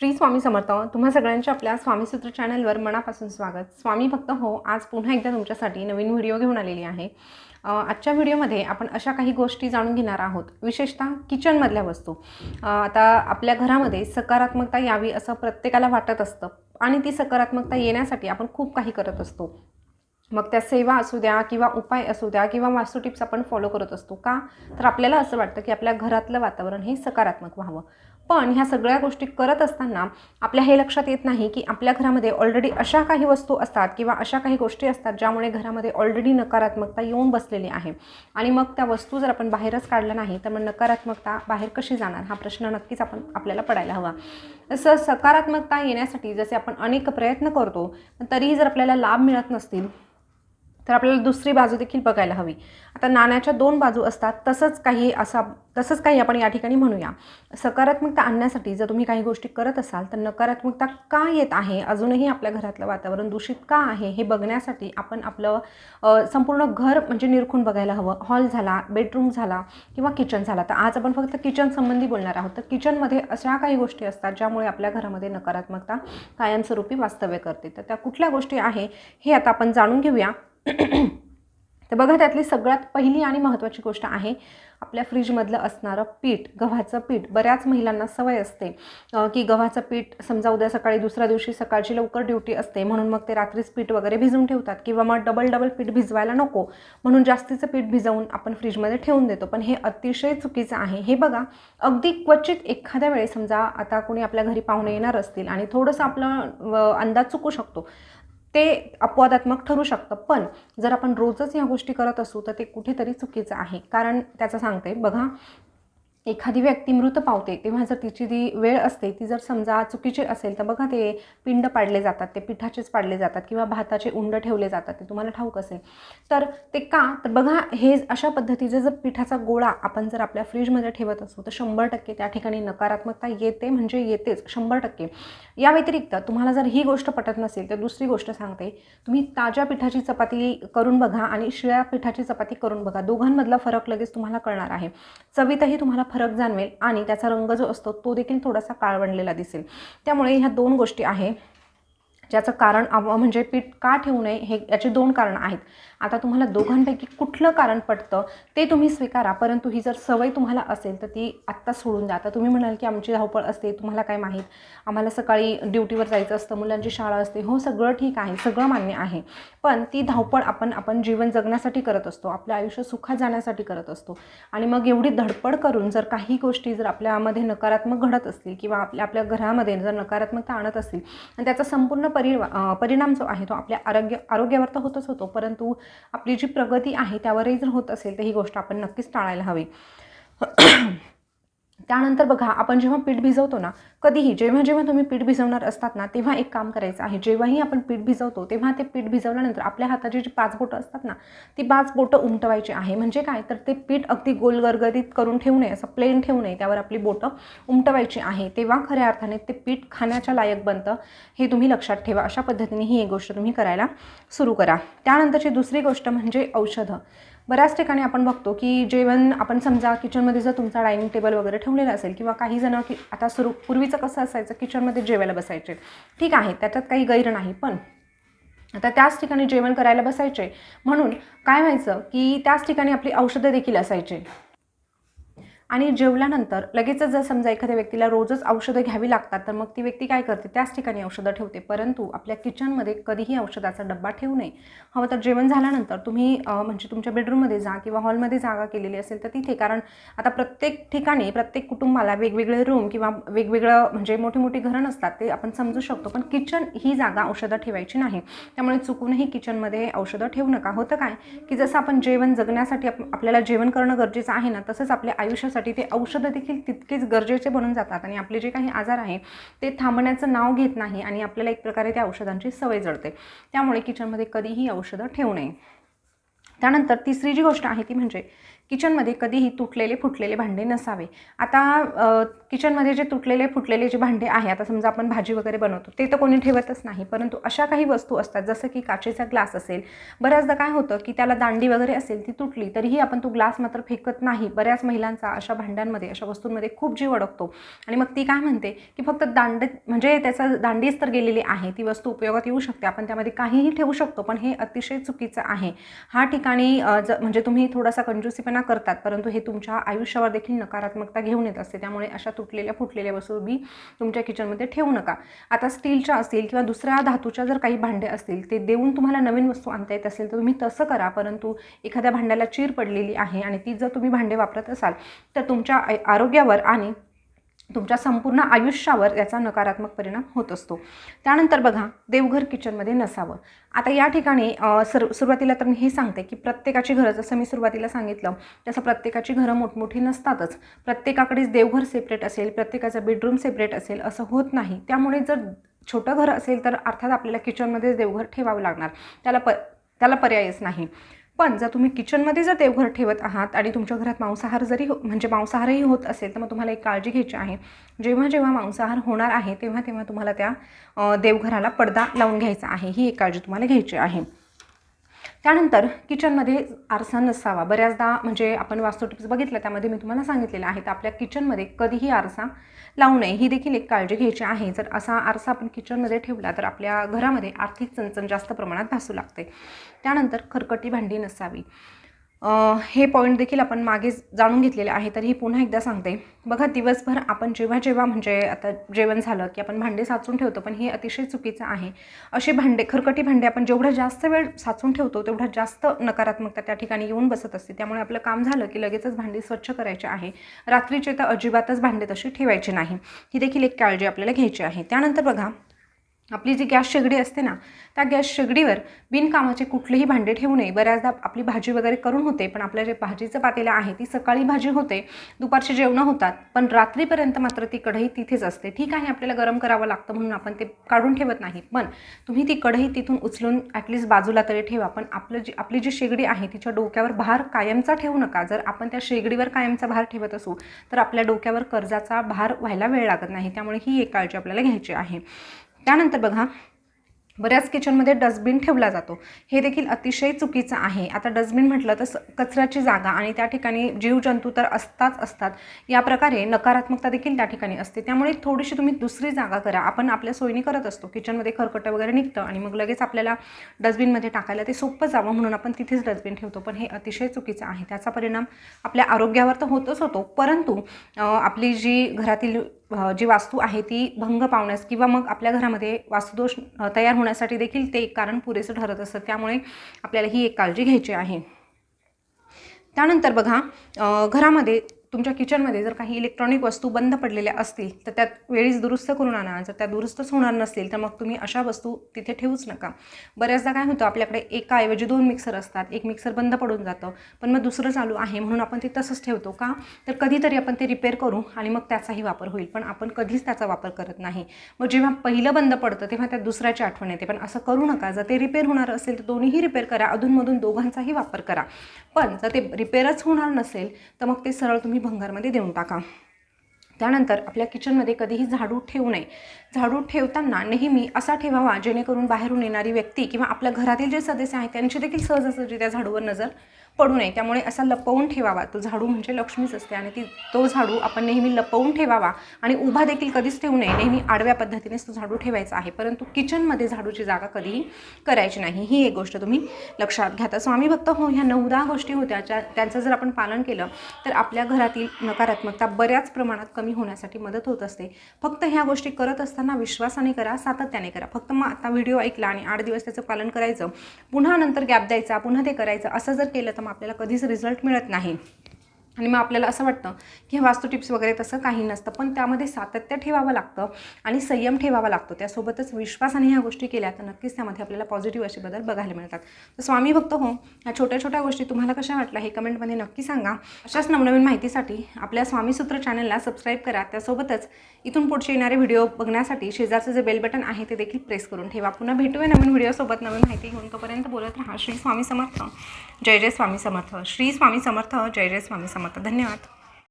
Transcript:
श्री स्वामी समर्थ तुम्हा सगळ्यांच्या आपल्या स्वामीसूत्र चॅनलवर मनापासून स्वागत. स्वामी भक्त हो आज पुन्हा एकदा तुमच्यासाठी नवीन व्हिडिओ घेऊन आलेली आहे. आजच्या व्हिडिओमध्ये आपण अशा काही गोष्टी जाणून घेणार आहोत. विशेषतः किचनमधल्या वस्तू. आता आपल्या घरामध्ये सकारात्मकता यावी असं प्रत्येकाला वाटत असतं आणि ती सकारात्मकता येण्यासाठी आपण खूप काही करत असतो. मग त्या सेवा असू द्या किंवा उपाय असू द्या किंवा वास्तू टिप्स आपण फॉलो करत असतो का? तर आपल्याला असं वाटतं की आपल्या घरातलं वातावरण हे सकारात्मक व्हावं. पण ह्या सगळ्या गोष्टी करत असताना आपल्या हे लक्षात येत नाही की आपल्या घरामध्ये ऑलरेडी अशा काही वस्तू असतात किंवा अशा काही गोष्टी असतात ज्यामुळे घरामध्ये ऑलरेडी नकारात्मकता येऊन बसलेली आहे. आणि मग त्या वस्तू जर आपण बाहेरच काढल्या नाही तर मग नकारात्मकता बाहेर कशी जाणार? हा प्रश्न नक्कीच आपण आपल्याला पडायला हवा. तसं सकारात्मकता येण्यासाठी जसे आपण अनेक प्रयत्न करतो तरीही जर आपल्याला लाभ मिळत नसतील तर आपल्याला दुसरी बाजू देखील बघायला हवी. आता नाण्याच्या दोन बाजू असतात तसंच काही असा तसंच काही आपण या ठिकाणी म्हणूया. सकारात्मकता आणण्यासाठी जर तुम्ही काही गोष्टी करत असाल तर नकारात्मकता का येत आहे? अजूनही आपल्या घरातलं वातावरण दूषित का आहे? हे बघण्यासाठी आपण आपलं संपूर्ण घर म्हणजे निरखून बघायला हवं. हॉल झाला बेडरूम झाला किंवा किचन झाला. तर आज आपण फक्त किचन संबंधी बोलणार आहोत. तर किचनमध्ये अशा काही गोष्टी असतात ज्यामुळे आपल्या घरामध्ये नकारात्मकता कायमस्वरूपी वास्तव्य करते. तर त्या कुठल्या गोष्टी आहे हे आता आपण जाणून घेऊया. तर बघा त्यातली सगळ्यात पहिली आणि महत्त्वाची गोष्ट आहे आपल्या फ्रीजमधलं असणारं पीठ गव्हाचं पीठ. बऱ्याच महिलांना सवय असते की गव्हाचं पीठ समजा उद्या सकाळी दुसऱ्या दिवशी सकाळची लवकर ड्युटी असते म्हणून मग ते रात्रीच पीठ वगैरे भिजवून ठेवतात किंवा मग डबल डबल पीठ भिजवायला नको म्हणून जास्तीचं पीठ भिजवून आपण फ्रीजमध्ये ठेवून देतो. पण हे अतिशय चुकीचं आहे. हे बघा अगदी क्वचित एखाद्या वेळेस समजा आता कोणी आपल्या घरी पाहुणे येणार असतील आणि थोडंसं आपलं अंदाज चुकू शकतो. ते अपवादात्मक ठरू शकतं. पण जर आपण रोजच ह्या गोष्टी करत असू तर ते कुठेतरी चुकीचं आहे. कारण त्याचं सांगते बघा एखादी व्यक्ती मृत पावते तेव्हा जर तिची ती वेळ असते ती जर समजा चुकीची असेल तर बघा ते पिंड पाडले जातात ते पिठाचेच पाडले जातात किंवा भाताचे उंड ठेवले जातात ते तुम्हाला ठाऊक असेल. तर ते का? तर बघा हे अशा पद्धतीचे जर पिठाचा गोळा आपण जर आपल्या फ्रीजमध्ये ठेवत असू तर शंभर टक्के त्या ठिकाणी नकारात्मकता येते म्हणजे येतेच शंभर टक्के. या व्यतिरिक्त तुम्हाला जर ही गोष्ट पटत नसेल तर दुसरी गोष्ट सांगते. तुम्ही ताज्या पिठाची चपाती करून बघा आणि शिळ्या पिठाची चपाती करून बघा. दोघांमधला फरक लगेच तुम्हाला कळणार आहे. चवीतही तुम्हाला फरक जाणवेल आणि त्याचा रंग जो असतो तो देखील थोडासा काळवणलेला दिसेल. त्यामुळे ह्या दोन गोष्टी आहे. ज्याचं कारण आव- म्हणजे पीठ का ठेवू नये हे याचे दोन कारणं आहेत. आता तुम्हाला दोघांपैकी कुठलं कारण पटतं ते तुम्ही स्वीकारा. परंतु ही जर सवय तुम्हाला असेल तर ती आत्ता सोडून द्या. आता तुम्ही म्हणाल की आमची धावपळ असते तुम्हाला काय माहीत? आम्हाला सकाळी ड्युटीवर जायचं असतं मुलांची शाळा असते. हो सगळं ठीक आहे सगळं मान्य आहे. पण ती धावपळ आपण आपण जीवन जगण्यासाठी करत असतो आपलं आयुष्य सुखात जाण्यासाठी करत असतो. आणि मग एवढी धडपड करून जर काही गोष्टी जर आपल्यामध्ये नकारात्मक घडत असतील किंवा आपल्या आपल्या घरामध्ये जर नकारात्मकता आणत असतील आणि त्याचा संपूर्ण परिवा परिणाम जो आहे तो आपल्या आरोग्य आरोग्यावर तर होतच होतो परंतु आपली जी प्रगती आहे त्यावरही जर होत असेल तर ही गोष्ट आपण नक्कीच टाळायला हवी. त्यानंतर बघा आपण जेव्हा पीठ भिजवतो ना कधीही जेव्हा जेव्हा तुम्ही पीठ भिजवणार असतात ना तेव्हा एक काम करायचं आहे. जेव्हाही आपण पीठ भिजवतो तेव्हा ते पीठ भिजवल्यानंतर आपल्या हाताची जी पाच बोटं असतात ना ती पाच बोटं उमटवायची आहे. म्हणजे काय? तर ते पीठ अगदी गोल गरगरीत करून ठेवू नये असं प्लेन ठेवू नये त्यावर आपली बोटं उमटवायची आहे. तेव्हा खऱ्या अर्थाने ते पीठ खाण्याच्या लायक बनतं हे तुम्ही लक्षात ठेवा. अशा पद्धतीने ही एक गोष्ट तुम्ही करायला सुरू करा. त्यानंतरची दुसरी गोष्ट म्हणजे औषधं. बऱ्याच ठिकाणी आपण बघतो की जेवण आपण समजा किचनमध्ये जर तुमचा डायनिंग टेबल वगैरे ठेवलेला असेल किंवा काही जण की आता सुरू पूर्वीचं कसं असायचं किचनमध्ये जेवायला बसायचे. ठीक आहे त्याच्यात काही गैर नाही पण आता त्याच ठिकाणी जेवण करायला बसायचे. म्हणून काय व्हायचं की त्याच ठिकाणी आपली औषधं देखील असायचे. आणि जेवल्यानंतर लगेचच जर समजा एखाद्या व्यक्तीला रोजच औषधं घ्यावी लागतात तर मग ती व्यक्ती काय करते? त्याच ठिकाणी औषधं ठेवते. परंतु आपल्या किचनमध्ये कधीही औषधाचा डब्बा ठेवू नये. हवं तर जेवण झाल्यानंतर तुम्ही म्हणजे तुमच्या बेडरूममध्ये जा किंवा हॉलमध्ये जागा केलेली असेल तर तिथे. कारण आता प्रत्येक ठिकाणी प्रत्येक कुटुंबाला वेगवेगळे रूम किंवा वेगवेगळं म्हणजे मोठी मोठी घरं नसतात ते आपण समजू शकतो. पण किचन ही जागा औषधं ठेवायची नाही. त्यामुळे चुकूनही किचनमध्ये औषधं ठेवू नका. होतं काय? की जसं आपण जेवण जगण्यासाठी आपल्याला जेवण करणं गरजेचं आहे ना तसंच आपल्या आयुष्यासाठी ते औषधं देखील तितकेच गरजेचे बनून जातात आणि आपले जे काही आजार आहे ते थांबण्याचं नाव घेत नाही आणि आपल्याला एक प्रकारे त्या औषधांची सवय जडते. त्यामुळे किचनमध्ये कधीही औषधं ठेवू नये. त्यानंतर तिसरी जी गोष्ट आहे ती म्हणजे किचनमध्ये कधीही तुटलेले फुटलेले भांडे नसावे. आता किचनमध्ये जे तुटलेले फुटलेले जे भांडे आहे आता समजा आपण भाजी वगैरे बनवतो ते तर कोणी ठेवतच नाही परंतु अशा काही वस्तू असतात जसं की काचेचा ग्लास असेल बऱ्याचदा काय होतं की त्याला दांडी वगैरे असेल ती तुटली तरीही आपण तो ग्लास मात्र फेकत नाही. बऱ्याच महिलांचा अशा भांड्यांमध्ये अशा वस्तूंमध्ये खूप जीव अडकतो. आणि मग ती काय म्हणते की फक्त दांड म्हणजे त्याचा दांडीच तर गेलेली आहे ती वस्तू उपयोगात येऊ शकते आपण त्यामध्ये काहीही ठेवू शकतो पण हे अतिशय चुकीचं आहे. हा ठिकाणी ज म्हणजे तुम्ही थोडासा कंजूसीपणा करतात. परंतु हे तुमच्या आयुष्यावर देखील नकारात्मकता घेऊन येत असते. त्यामुळे अशा तुटलेल्या फुटलेल्या वस्तू बी तुमच्या किचनमध्ये ठेवू नका. आता स्टीलच्या असतील किंवा दुसऱ्या धातूच्या जर काही भांडे असतील ते देऊन तुम्हाला नवीन वस्तू आणता येत असेल तर तुम्ही तसं करा. परंतु एखाद्या भांड्याला चीर पडलेली आहे आणि ती जर तुम्ही भांडे वापरत असाल तर तुमच्या आरोग्यावर आणि तुमच्या संपूर्ण आयुष्यावर याचा नकारात्मक परिणाम होत असतो. त्यानंतर बघा देवघर किचनमध्ये नसावं. आता या ठिकाणी सर सुरुवातीला तर मी हे सांगते की प्रत्येकाची घरं जसं मी सुरुवातीला सांगितलं तसं प्रत्येकाची घरं मोठमोठी नसतातच. प्रत्येकाकडेच देवघर सेपरेट असेल प्रत्येकाचं बेडरूम सेपरेट असेल असं होत नाही. त्यामुळे जर छोटं घर असेल तर अर्थात आपल्याला किचनमध्येच देवघर ठेवावं लागणार. त्याला प त्याला पर्यायच नाही. पण जर तुम्ही किचनमध्ये जर देवघर ठेवत आहात आणि तुमच्या घरात मांसाहार जरी हो म्हणजे मांसाहारही होत असेल तर मग तुम्हाला एक काळजी घ्यायची आहे. जेव्हा जेव्हा मांसाहार होणार आहे तेव्हा तेव्हा तुम्हाला त्या देवघराला पडदा लावून घ्यायचा आहे. ही एक काळजी तुम्हाला घ्यायची आहे. त्यानंतर किचनमध्ये आरसा नसावा. बऱ्याचदा म्हणजे आपण वास्तू टिप्स बघितलं त्यामध्ये मी तुम्हाला सांगितलेलं आहे तर आपल्या किचनमध्ये कधीही आरसा लावू नये. ही देखील एक काळजी घ्यायची आहे. जर असा आरसा आपण किचनमध्ये ठेवला तर आपल्या घरामध्ये आर्थिक चणचण जास्त प्रमाणात भासू लागते. त्यानंतर खरकटी भांडी नसावी. हे पॉईंट देखील आपण मागे जाणून घेतलेले आहे तरी पुन्हा एकदा सांगते. बघा दिवसभर आपण जेव्हा जेव्हा म्हणजे आता जेवण झालं की आपण भांडे साचून ठेवतो पण हे अतिशय चुकीचं आहे. असे भांडे खरकटी भांडे आपण जेवढा जास्त वेळ साचून ठेवतो तेवढा जास्त नकारात्मकता त्या ठिकाणी येऊन बसत असते. त्यामुळे आपलं काम झालं की लगेचच भांडी स्वच्छ करायचे आहे. रात्रीचे तर अजिबातच भांडे तशी ठेवायचे नाही. ही देखील एक काळजी आपल्याला घ्यायची आहे. त्यानंतर बघा आपली जी गॅस शेगडी असते ना त्या गॅस शेगडीवर बिनकामाचे कुठलेही भांडे ठेवू नये. बऱ्याचदा आपली भाजी वगैरे करून होते पण आपल्या जे भाजीचं पातेलं आहे ती सकाळी भाजी होते दुपारची जेवणं होतात पण रात्रीपर्यंत मात्र ती कढई तिथेच असते. ठीक आहे आपल्याला गरम करावं लागतं म्हणून आपण ते काढून ठेवत नाही पण तुम्ही ती कढई तिथून उचलून ॲटलिस्ट बाजूला तरी ठेवा. पण आपलं जी आपली जी शेगडी आहे तिच्या डोक्यावर भार कायमचा ठेवू नका. जर आपण त्या शेगडीवर कायमचा भार ठेवत असू तर आपल्या डोक्यावर कर्जाचा भार व्हायला वेळ लागत नाही. त्यामुळे ही एक काळजी आपल्याला घ्यायची आहे. त्यानंतर बघा बऱ्याच किचनमध्ये डस्टबिन ठेवला जातो. हे देखील अतिशय चुकीचं आहे. आता डस्टबिन म्हटलं तर स- कचऱ्याची जागा आणि त्या ठिकाणी जीवजंतू तर असताच असतात. या प्रकारे नकारात्मकता देखील त्या ठिकाणी असते. त्यामुळे थोडीशी तुम्ही दुसरी जागा करा. आपण आपल्या सोयीने करत असतो. किचनमध्ये खरकटं वगैरे निघतं आणि मग लगेच आपल्याला डस्टबिनमध्ये टाकायला ते सोपं जावं म्हणून आपण तिथेच डस्टबिन ठेवतो. पण हे अतिशय चुकीचं आहे. त्याचा परिणाम आपल्या आरोग्यावर तर होतच होतो. परंतु आपली जी घरातील जी वास्तू आहे ती भंग पावण्यास किंवा मग आपल्या घरामध्ये वास्तुदोष तयार होण्यास होण्यासाठी देखील ते एक कारण पुरेसं ठरत असतं. त्यामुळे आपल्याला ही एक काळजी घ्यायची आहे. त्यानंतर बघा घरामध्ये तुमच्या किचनमध्ये जर काही इलेक्ट्रॉनिक वस्तू बंद पडलेल्या असतील तर त्यात वेळीच दुरुस्त करून आणा. जर त्या दुरुस्तच होणार नसतील तर मग तुम्ही अशा वस्तू तिथे ठेवूच नका. बऱ्याचदा काय होतं आपल्याकडे एकाऐवजी दोन मिक्सर असतात. एक मिक्सर बंद पडून जातं पण मग दुसरं चालू आहे म्हणून आपण ते तसंच ठेवतो का? तर कधीतरी आपण ते रिपेअर करू आणि मग त्याचाही वापर होईल पण आपण कधीच त्याचा वापर करत नाही. मग जेव्हा पहिलं बंद पडतं तेव्हा त्या दुसऱ्याची आठवण येते. पण असं करू नका. जर ते रिपेअर होणार असेल तर दोन्हीही रिपेअर करा. अधूनमधून दोघांचाही वापर करा. पण जर ते रिपेअरच होणार नसेल तर मग ते सरळ तुम्ही भंगारमध्ये देऊन टाका. त्यानंतर आपल्या किचनमध्ये कधीही झाडू ठेवू नये. झाडू ठेवताना नेहमी असा ठेवावा जेणेकरून बाहेरून येणारी व्यक्ती किंवा आपल्या घरातील जे सदस्य आहेत त्यांची देखील सहज असं त्या झाडूवर नजर पडू नये. त्यामुळे असा लपवून ठेवावा. तो झाडू म्हणजे लक्ष्मीच असते आणि ती तो झाडू आपण नेहमी लपवून ठेवावा आणि उभा देखील कधीच ठेवू नये. नेहमी आडव्या पद्धतीनेच तो झाडू ठेवायचा आहे. परंतु किचनमध्ये झाडूची जागा कधीही करायची नाही. ही एक गोष्ट तुम्ही लक्षात घ्या. तर स्वामी भक्त हो ह्या नऊ गोष्टी होत्या ज्या त्यांचं जर आपण पालन केलं तर आपल्या घरातील नकारात्मकता बऱ्याच प्रमाणात कमी होण्यासाठी मदत होत असते. फक्त ह्या गोष्टी करत असताना विश्वासाने करा सातत्याने करा. फक्त मग आता व्हिडिओ ऐकला आणि आठ दिवस त्याचं पालन करायचं पुन्हा नंतर गॅप द्यायचा पुन्हा ते करायचं असं जर केलं तर आपल्याला कधीच रिझल्ट मिळत नाही. आणि मग आपल्याला असं वाटतं की हे वास्तू टिप्स वगैरे तसं काही नसतं पण त्यामध्ये सातत्य ठेवावं लागतं आणि संयम ठेवावा लागतो. त्यासोबतच विश्वासाने ह्या गोष्टी केल्या तर नक्कीच त्यामध्ये आपल्याला पॉझिटिव्ह असे बदल बघायला मिळतात. तर स्वामी भक्त हो ह्या छोट्या छोट्या गोष्टी तुम्हाला कशा वाटल्या हे कमेंटमध्ये नक्की सांगा. अशाच नवनवीन माहितीसाठी आपल्या स्वामीसूत्र चॅनलला सबस्क्राईब करा. त्यासोबतच इथून पुढचे येणारे व्हिडिओ बघण्यासाठी शेजारचं जे बेल बटन आहे ते देखील प्रेस करून ठेवा. पुन्हा भेटूया नवीन व्हिडिओसोबत नवीन माहिती घेऊन. तोपर्यंत बोलत राहा. श्री स्वामी समर्थ. जय जय स्वामी समर्थ. श्री स्वामी समर्थ. जय जय स्वामी समर्थ. क्षमता धन्यवाद.